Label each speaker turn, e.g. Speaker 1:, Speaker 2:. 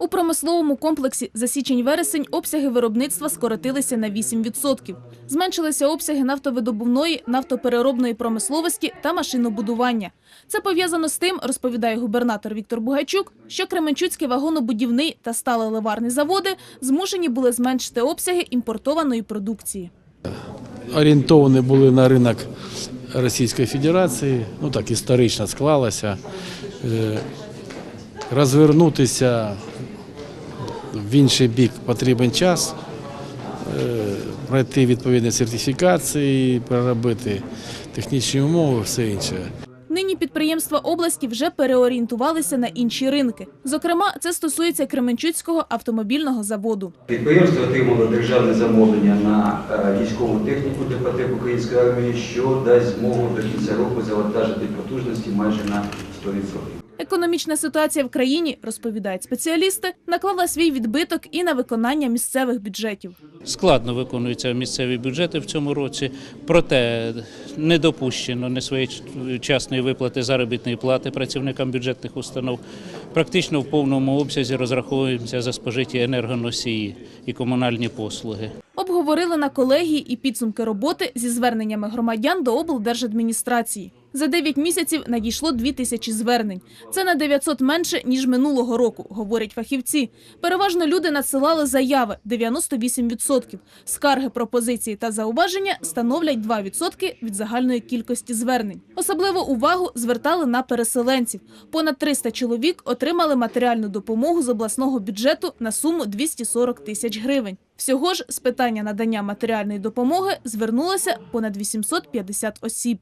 Speaker 1: У промисловому комплексі за січень-вересень обсяги виробництва скоротилися на 8%. Зменшилися обсяги нафтовидобувної, нафтопереробної промисловості та машинобудування. Це пов'язано з тим, розповідає губернатор Віктор Бугайчук, що Кременчуцький вагонобудівний та сталеливарний заводи змушені були зменшити обсяги імпортованої продукції.
Speaker 2: орієнтовані були на ринок Російської Федерації, ну так історично склалося. Е, Розвернутися в інший бік потрібен час, е, пройти відповідні сертифікації, переробити технічні умови, все інше.
Speaker 1: Нині підприємства області вже переорієнтувалися на інші ринки. Зокрема, це стосується Кременчуцького автомобільного заводу.
Speaker 3: Підприємство отримало державне замовлення на е, військову техніку для потреб української армії, що дасть змогу до кінця року завантажити потужності майже на 100%.
Speaker 1: Економічна ситуація в країні, розповідають спеціалісти, наклала свій відбиток і на виконання місцевих бюджетів.
Speaker 4: Складно виконуються місцеві бюджети в цьому році, проте не допущено несвоєчасної виплати заробітної плати працівникам бюджетних установ. Практично в повному обсязі розраховуємося за спожиті енергоносії і комунальні послуги.
Speaker 1: Обговорили на колегії і підсумки роботи зі зверненнями громадян до облдержадміністрації. За 9 місяців надійшло 2 тисячі звернень. Це на 900 менше, ніж минулого року, говорять фахівці. Переважно люди надсилали заяви – 98%. Скарги, пропозиції та зауваження становлять 2% від загальної кількості звернень. Особливу увагу звертали на переселенців. Понад 300 чоловік отримали матеріальну допомогу з обласного бюджету на суму 240 тисяч гривень. Всього ж з питання надання матеріальної допомоги звернулося понад 850 осіб.